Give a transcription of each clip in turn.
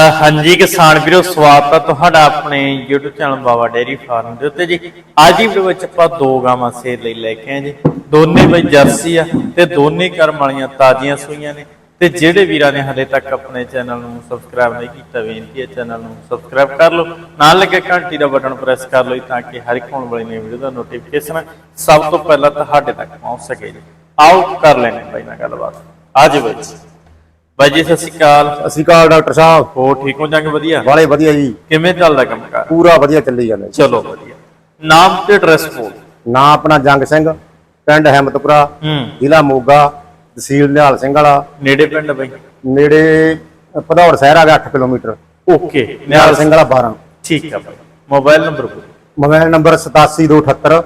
ਹਾਂਜੀ ਕਿਸਾਨ ਵੀਰੋ, ਸਵਾਗਤ ਹੈ ਤੁਹਾਡਾ ਆਪਣੇ YouTube channel Baba dairy farm ਦੇ ਉੱਤੇ ਜੀ। ਅੱਜ ਦੀ ਵੀਡੀਓ ਵਿੱਚ ਆਪਾਂ ਦੋ ਗਾਵਾਂ ਸੇਲ ਲਈ ਲੈ ਕੇ ਆਏ ਜੀ। ਦੋਨੇ ਬਈ ਜਰਸੀ ਆ ਤੇ ਦੋਨੇ ਕਰਮ ਵਾਲੀਆਂ ਤਾਜ਼ੀਆਂ ਸੂਈਆਂ ਨੇ। ਤੇ ਜਿਹੜੇ ਵੀਰਾਂ ਨੇ ਹਲੇ ਤੱਕ ਆਪਣੇ ਚੈਨਲ ਨੂੰ ਸਬਸਕ੍ਰਾਈਬ ਨਹੀਂ ਕੀਤਾ, ਬੇਨਤੀ ਹੈ ਚੈਨਲ ਨੂੰ ਸਬਸਕ੍ਰਾਈਬ ਕਰ ਲਓ। ਨਾਲ ਲੱਗੇ ਘੰਟੀ ਦਾ ਬਟਨ ਪ੍ਰੈਸ ਕਰ ਲਓ ਜੀ ਤਾਂ ਕਿ ਹਰ ਇੱਕ ਆਉਣ ਵਾਲੀ ਨਵੀਂ ਵੀਡੀਓ ਦਾ ਨੋਟੀਫਿਕੇਸ਼ਨ ਸਭ ਤੋਂ ਪਹਿਲਾਂ ਤੁਹਾਡੇ ਤੱਕ ਪਹੁੰਚ ਸਕੇ ਜੀ। ਆਓ ਕਰ ਲੈਣੇ ਬਾਈ ਨਾਲ ਗੱਲਬਾਤ। ਅੱਜ ਵਿੱਚ ਬਾਈ ਜੀ ਸਤਿ ਸ਼੍ਰੀ ਅਕਾਲ। ਸਤਿ ਸ਼੍ਰੀ ਅਕਾਲ ਡਾਕਟਰ ਸਾਹਿਬ। ਹੋ ਠੀਕ ਹੋ ਜਾਂਗੇ? ਵਧੀਆ? ਬਾਲੇ ਵਧੀਆ ਜੀ। ਕਿਵੇਂ ਚੱਲਦਾ ਕੰਮਕਾਰ? ਪੂਰਾ ਵਧੀਆ ਚੱਲੀ ਜਾਂਦਾ ਜੀ। ਚਲੋ ਵਧੀਆ। ਨਾਮ ਤੇ ਐਡਰੈਸ ਬੋਲ। ਨਾਂ ਆਪਣਾ ਜੰਗ ਸਿੰਘ ਪਿੰਡ ਹੈਮਤਪੁਰਾ ਹੂੰ। ਜ਼ਿਲ੍ਹਾ ਮੋਗਾ ਤਹਿਸੀਲ ਨਿਹਾਲ ਸਿੰਘ ਵਾਲਾ। ਨੇੜੇ ਪਿੰਡ ਬਈ? ਨੇੜੇ ਭਦੌੜ ਸ਼ਹਿਰ ਆ ਗਿਆ 8 ਕਿਲੋਮੀਟਰ। ਓਕੇ ਨਿਹਾਲ ਸਿੰਘ ਵਾਲਾ 12 ਠੀਕ ਆ ਬਾਈ। ਮੋਬਾਈਲ ਨੰਬਰ ਬੋਲ। ਮੋਬਾਈਲ ਨੰਬਰ 87278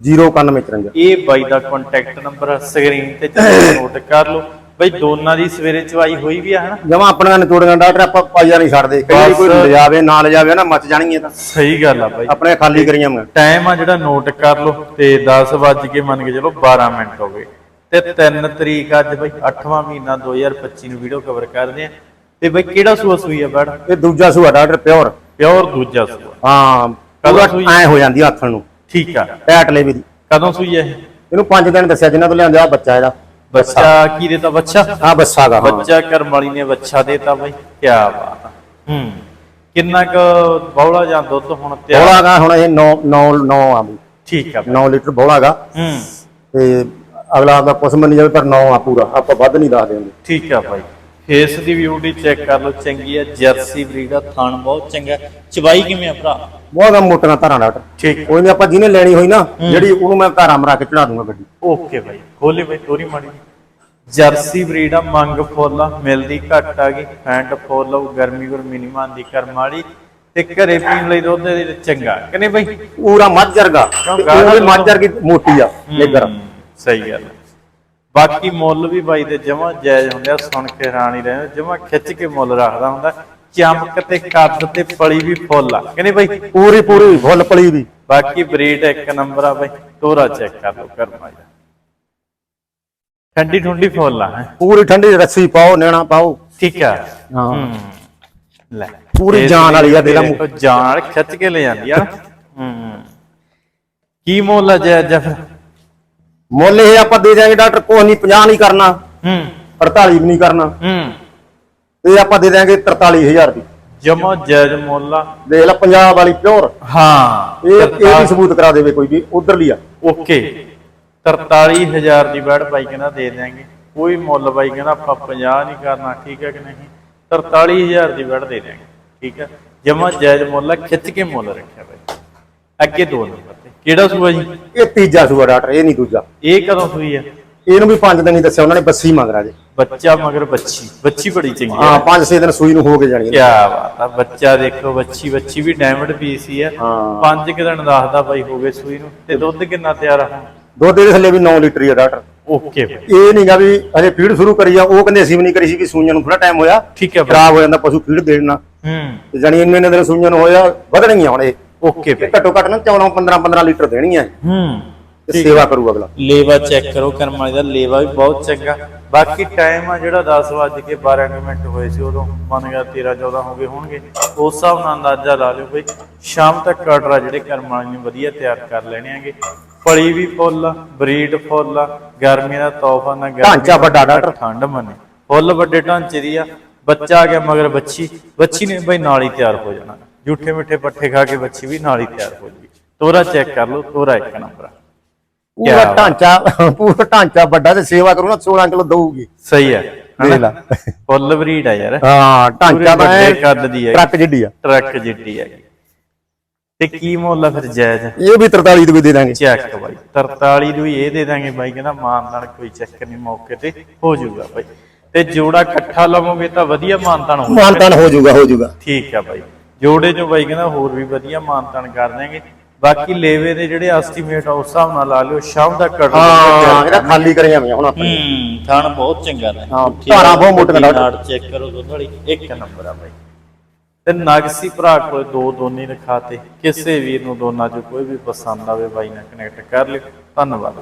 09153 ਇਹ ਬਾਈ ਦਾ ਕੰਟੈਕਟ ਨੰਬਰ ਸਕਰੀਨ ਤੇ ਨੋਟ ਕਰ ਲਓ। ਬਈ ਦੋਨਾਂ ਦੀ ਸਵੇਰੇ ਚਵਾਈ ਹੋਈ ਵੀ ਆ ਹਨਾ? ਜਮਾ ਆਪਣੀਆਂ ਨਿਚੋੜੀਆਂ ਡਾਕਟਰ ਆਪਾਂ ਪਾਈਆ ਨਹੀਂ ਛੱਡਦੇ ਕਈ ਕੋਈ। ਲਿਜਾਵੇ ਨਾ ਲਿਜਾਵੇ ਨਾ ਮੱਚ ਜਾਣਗੀਆਂ ਤਾਂ। ਸਹੀ ਗੱਲ ਆ ਬਾਈ। ਆਪਣੇ ਖਾਲੀ ਕਰੀਆਂ ਮੈਂ ਟਾਈਮ ਆ ਜਿਹੜਾ ਨੋਟ ਕਰ ਲਓ ਤੇ 10 ਵੱਜ ਕੇ ਮੰਨ ਕੇ ਚਲੋ 12 ਮਿੰਟ ਹੋ ਗਏ। ਤੇ 3 ਤਰੀਕ ਅੱਜ ਬਈ 8ਵਾਂ ਮਹੀਨਾ 2025 ਨੂੰ ਵੀਡੀਓ ਕਵਰ ਕਰਦੇ ਆ। ਤੇ ਬਈ ਕਿਹੜਾ ਸੂਆ ਸੂਈ ਆ ਬੜ ਇਹ ਦੂਜਾ ਸੂਆ ਡਾਕਟਰ ਪਿਓਰ ਪਿਓਰ ਦੂਜਾ ਸੂਆ। ਹਾਂ ਕਦੋਂ ਸੂਈ? ਐ ਹੋ ਜਾਂਦੀ ਆ ਹੱਥਣ ਨੂੰ। ਠੀਕ ਆ। ਟੈਟ ਲੈ ਵੀ। ਕਦੋਂ ਸੂਈ ਇਹ? ਇਹਨੂੰ 5 ਦਿਨ ਦੱਸਿਆ ਜਿਨ੍ਹਾਂ ਤੋਂ ਲਿਆਂਦੇ ਆ ਬੱਚਾ ਇਹਦਾ। ਬੱਚਾ ਕੀ ਦੇਤਾ ਬੱਚਾ? ਆ ਬੱਸਾ ਹਾਂ। ਬੱਚਾ ਕਰਮ ਵਾਲੀ ਨੇ ਬੱਚਾ ਦੇਤਾ ਬਈ ਕੀ ਬਾਤ ਆ। ਹੂੰ। ਕਿੰਨਾ ਕ ਬੌਲਾ ਜਾਂ ਦੁੱਧ ਹੁਣ ਤਿਆਰ? ਬੋਲਾ ਗਾ ਹੁਣ ਇਹ 9 9 9 ਆ ਬਈ। ਠੀਕ ਆ ਬਈ। 9 ਲੀਟਰ ਬੋਲਾ ਗਾ। ਹੂੰ। ਤੇ ਅਗਲਾ ਦਾ ਕੁਛ ਮੰਨੀ ਜਾਵੇ ਪਰ 9 ਆ ਪੂਰਾ। ਆਪਾਂ ਵੱਧ ਨਹੀਂ ਦੱਸ ਦੇਵਾਂਗੇ ਠੀਕ ਆ ਭਾਈ ਫੇਸ ਦੀ ਬਿਊਟੀ ਚੈੱਕ ਕਰ ਲਓ ਚੰਗੀ ਆ। ਜਰਸੀ ਬਰੀਡ ਆ ਥਣ ਬਹੁਤ ਚੰਗਾ। ਚਵਾਈ ਕਿਵੇਂ ਆ ਭਰਾ? ਬਹੁਤ ਮੋਟੀਆਂ ਧਾਰਾਂ ਡਾਕਟਰ ਠੀਕ। ਕੋਈ ਨਹੀਂ ਆਪਾਂ ਜਿਹਨੇ ਲੈਣੀ ਹੋਈ ਨਾ ਜਿਹੜੀ ਉਹਨੂੰ ਮੈਂ ਧਾਰਾਂ ਮਰਾ ਕੇ ਚੜਾ ਦੂੰਗਾ ਗੱਡੀ। ਓਕੇ ਭਾਈ ਖੋਲੇ ਭਾਈ ਤੋਰੀ ਮਾੜੀ ਜਰਸੀ ਬਰੀਡ ਆ ਮੰਗ ਫੁੱਲ ਆ ਮਿਲਦੀ ਘੱਟ ਆ ਗਈ ਫੈਂਟ ਫੁੱਲ ਆ ਗਰਮੀ ਗੁਰਮੀ ਨਹੀਂ ਮੰਨਦੀ ਕਰਮ ਵਾਲੀ। ਤੇ ਘਰੇ ਪੀਣ ਲਈ ਦੁੱਧ ਦੇ ਵਿੱਚ ਚੰਗਾ ਕਹਿੰਦੇ ਭਾਈ ਪੂਰਾ ਮੱਝ ਤੇ ਗਾੜਾ ਉਹ ਵਰਗੀ ਮੋਟੀ ਆ ਨਿੱਗਰ ਹਮ, ਸਹੀ ਗੱਲ ਹੈ। ਬਾਕੀ ਮੁੱਲ ਵੀ ਬਾਈ ਦੇ ਜਮਾ ਜਾਇਜ਼ ਹੁੰਦੇ ਆ ਸੁਣ ਕੇ ਹੈਰਾਨ ਹੀ ਰਹੇ ਜਮਾ ਖਿੱਚ ਕੇ ਮੁੱਲ ਰੱਖਦਾ ਹੁੰਦਾ। ਚਮਕ ਤੇ ਕੱਦ ਤੇ ਪਲੀ ਵੀ ਫੁੱਲ ਆ। ਕਹਿੰਦੇ ਬਾਈ ਪੂਰੀ ਪੂਰੀ ਫੁੱਲ ਪਲੀ ਵੀ ਬਾਕੀ ਬਰੀਡ ਇੱਕ ਨੰਬਰ ਆ ਬਾਈ ਤੋਰਾ ਚੈੱਕ ਕਰ ਲਓ ਕਰਮਾ ਜਾ ਠੰਡੀ ਠੰਡੀ ਫੁੱਲ ਆ। ਪੂਰੀ ਠੰਡੀ ਰੱਸੀ ਪਾਓ ਨੈਣਾ ਪਾਓ। ਠੀਕ ਆ। ਹਾਂ। ਲੈ। ਪੂਰੀ ਜਾਨ ਵਾਲੀ ਆ, ਲਾ ਮੂੰਹ। ਜਾਨ ਖਿੱਚ ਕੇ ਲੈ ਜਾਂਦੀ ਆ। ਹੂੰ। ਕੀ ਮੁੱਲ ਆ ਜਾਂ ਫਿਰ ਮੁੱਲ ਇਹ ਆਪਾਂ ਦੇ ਦਿਆਂਗੇ ਡਾਕਟਰ ਕੋਈ ਨਹੀਂ 50 ਨਹੀਂ ਕਰਨਾ। ਹੂੰ। 48 ਵੀ ਨਹੀਂ ਕਰਨਾ। ਹੂੰ। ਇਹ ਆਪਾਂ ਦੇ ਦਿਆਂਗੇ 43000 ਦੀ। ਜਮਾ ਜਾਇਜ਼ ਮੁੱਲ ਆ ਦੇਖ ਲੈ ਪੰਜਾਬ ਵਾਲੀ ਪਿਓਰ। ਹਾਂ ਇਹ ਇਹ ਵੀ ਸਬੂਤ ਕਰਾ ਦੇਵੇ ਕੋਈ ਵੀ ਉਧਰਲੀ ਆ। ਓਕੇ। 43000 ਦੀ ਬੈਡ ਬਾਈ ਕਹਿੰਦਾ ਦੇ ਦਿਆਂਗੇ। ਕੋਈ ਮੁੱਲ ਬਾਈ ਕਹਿੰਦਾ ਆਪਾਂ 50 ਨਹੀਂ ਕਰਨਾ ਠੀਕ ਹੈ ਕਿ ਨਹੀਂ? 43000 ਦੀ ਬੈਡ ਦੇ ਦਿਆਂਗੇ ਠੀਕ ਹੈ? ਜਮਾ ਜਾਇਜ਼ ਮੁੱਲ ਆ ਖਿੱਚ ਕੇ ਮੁੱਲ ਰੱਖਿਆ ਬਾਈ। ਅੱਗੇ ਦੋ ਨੰਬਰ ਤੇ। ਕਿਹੜਾ ਸੂਆ ਜੀ? ਇਹ ਤੀਜਾ ਸੂਆ ਡਾਕਟਰ ਇਹ ਨਹੀਂ ਦੂਜਾ। ਇਹ ਕਦੋਂ ਸੂਈ ਆ? ਇਹਨੂੰ ਵੀ 5 ਦਿਨ ਹੀ ਦੱਸਿਆ ਉਹਨਾਂ ਨੇ ਬੱਸੀ ਮੰਗਰਾ ਜੇ ਬੱਚਾ ਮਗਰ ਬੱਚੀ ਬੱਚੀ ਬੜੀ ਚੰਗੀ ਹਾਂ ਆ 5-6 ਦਿਨ ਸੂਈ ਨੂੰ ਹੋ ਕੇ ਜਾਣੀ ਕੀ ਬਾਤ ਆ ਬੱਚਾ ਦੇਖੋ ਬੱਚੀ ਬੱਚੀ ਵੀ ਡਾਇਮੰਡ ਪੀਸ ਹੀ ਆ ਹਾਂ। ਪੰਜ ਕੁ ਦਿਨ ਦੱਸਦਾ ਬਾਈ ਹੋ ਗਏ ਸੂਈ ਨੂੰ। ਤੇ ਦੁੱਧ ਕਿੰਨਾ ਤਿਆਰ ਆ ਦੁੱਧ ਦੇ ਥੱਲੇ ਵੀ 9 ਲੀਟਰ ਹੀ ਆ ਡਾਕਟਰ। ਓਕੇ। ਇਹ ਨਹੀਂਗਾ ਵੀ ਹਜੇ ਫੀਡ ਸ਼ੁਰੂ ਕਰੀ ਆ ਉਹ ਕਹਿੰਦੇ ਅਸੀਂ ਵੀ ਨਹੀਂ ਕਰੀ ਸੀ ਕਿ ਸੂਈਆਂ ਨੂੰ ਥੋੜਾ ਟਾਈਮ ਹੋਇਆ ਠੀਕ ਹੈ ਖਰਾਬ ਹੋ ਜਾਂਦਾ ਪਸ਼ੂ ਫੀਡ ਦੇਣਾ ਹੂੰ। ਤੇ ਜਾਨੀ ਇੰਨੇ ਇੰਨੇ ਦਿਨ ਸੂਈਆਂ ਨੂੰ ਹੋਇਆ ਵਧਣਗੀਆਂ ਹੁਣ ਇਹ। ਓਕੇ ਘੱਟੋ ਘੱਟ ਨਾ 14 15 15 ਲੀਟਰ ਦੇਣੀਆਂ ਹੂੰ। ਤੇ ਸੇਵਾ ਕਰੂ ਅਗਲਾ। ਲੇਵਾ ਚੈੱਕ ਕਰੋ ਕਰਮ ਵਾਲੀ ਦਾ ਲੇਵਾ ਵੀ ਬਹੁਤ ਚੰਗਾ। ਬਾਕੀ ਟਾਈਮ ਆ ਜਿਹੜਾ 10 ਵਜੇ ਕੇ 12 ਕੁ ਮਿੰਟ ਹੋਏ ਸੀ ਉਦੋਂ ਮੰਨ ਗਿਆ 13 14 ਹੋ ਗਏ ਹੋਣਗੇ। ਉਸ ਹਿਸਾਬ ਨਾਲ ਅੰਦਾਜ਼ਾ ਲਾ ਲਿਓ ਬਈ ਸ਼ਾਮ ਤੱਕ ਕਟਰਾ ਜਿਹੜੇ ਕਰਮ ਵਾਲੀ ਨੇ ਵਧੀਆ ਤਿਆਰ ਕਰ ਲੈਣੇ ਆਂਗੇ ਪਲੀ ਵੀ ਫੁੱਲ ਬਰੀਡ ਫੁੱਲ ਗਰਮੀ ਦਾ ਤੋਹਫਾ ਨਾ ਗਰਮੀ ਢਾਂਚਾ ਵੱਡਾ ਡਾਕਟਰ। ਠੰਡ ਮੰਨੇ। ਫੁੱਲ ਵੱਡੇ ਢਾਂਚੇ ਦੀ ਆ ਬੱਚਾ ਆ ਗਿਆ ਮਗਰ ਬੱਚੀ ਬੱਚੀ ਨੇ ਬਈ ਨਾਲ ਹੀ ਤਿਆਰ ਹੋ ਜਾਣਾ। ਝੂਠੇ ਮਿੱਠੇ ਪੱਠੇ ਖਾ ਕੇ ਬੱਚੀ ਵੀ ਨਾਲ ਹੀ ਤਿਆਰ ਹੋ ਜੂਗੀ। ਤੋਰਾ ਚੈੱਕ ਕਰ ਲਓ ਤੋਰਾ ਇੱਕ ਨੰਬਰ ਪੂਰਾ ਕਿਆ ਢਾਂਚਾ ਪੂਰਾ ਢਾਂਚਾ ਵੱਡਾ ਤੇ ਸੇਵਾ ਕਰੂ ਨਾ 16 ਕਿਲੋ ਦਊਗੀ। ਸਹੀ ਹੈ। ਦੇਖ ਲਾ ਫੁੱਲ ਬਰੀਡ ਆ ਯਾਰ। ਹਾਂ ਢਾਂਚਾ ਤਾਂ ਐਂ ਕੱਦ ਦੀ ਹੈ ਟਰੱਕ ਜਿੱਡੀ ਆ। ਟਰੱਕ ਜਿੱਡੀ ਹੈ ਤੇ ਕੀ ਮੁੱਲ ਆ ਫਿਰ ਜਾਇਜ਼? ਇਹ ਵੀ 43 ਦੇ ਵੀ ਦੇ ਦਾਂਗੇ। ਚੈੱਕ ਬਾਈ 43 ਨੂੰ ਹੀ ਇਹ ਦੇ ਦਾਂਗੇ ਬਾਈ ਕਹਿੰਦਾ ਮਾਨ ਨਾਲ ਕੋਈ ਚੱਕਰ ਨਹੀਂ ਮੌਕੇ ਤੇ ਹੋ ਜਾਊਗਾ ਬਾਈ। ਤੇ ਜੋੜਾ ਇਕੱਠਾ ਲਵੋਗੇ ਤਾਂ ਵਧੀਆ ਮਾਨਤਾਨ ਹੋਊਗਾ ਮਾਨਤਾਨ ਹੋ ਜਾਊਗਾ ਹੋ ਜਾਊਗਾ। ਠੀਕ ਆ ਬਾਈ। ਜੋੜੇ ਚੋਂ ਬਾਈ ਕਹਿੰਦਾ ਹੋਰ ਵੀ ਵਧੀਆ ਮਾਨਤਾਨ ਕਰ ਦੇਣਗੇ ਬਾਕੀ ਲੇਵੇ ਦੇ ਜਿਹੜੇ ਐਸਟੀਮੇਟ ਆ ਉਸ ਹਿਸਾਬ ਨਾਲ ਲਾ ਲਿਓ ਸ਼ਾਮ ਤੱਕ ਕੱਢ ਹਾਂ ਇਹਦਾ ਖਾਲੀ ਕਰੀਆਂ ਮੈਂ ਹੁਣ ਆਪਣੇ ਹੂੰ ਥਣ ਬਹੁਤ ਚੰਗਾ ਨੇ। ਹਾਂ, ਧਾਰਾਂ ਬਹੁਤ ਮੋਟੀਆਂ। ਨਾੜ ਚੈੱਕ ਕਰੋ ਦੁੱਧ ਵਾਲੀ ਇੱਕ ਨੰਬਰ ਆ ਬਾਈ। ਤੇ ਨਗਸੀ ਭਰਾ ਕੋਲ ਦੋ ਦੋਨੇ ਰਖਾਤੇ। ਕਿਸੇ ਵੀਰ ਨੂੰ ਦੋਨਾਂ ਚੋਂ ਕੋਈ ਵੀ ਪਸੰਦ ਆਵੇ ਬਾਈ ਨਾਲ ਕਨੈਕਟ ਕਰ ਲਿਓ। ਧੰਨਵਾਦ।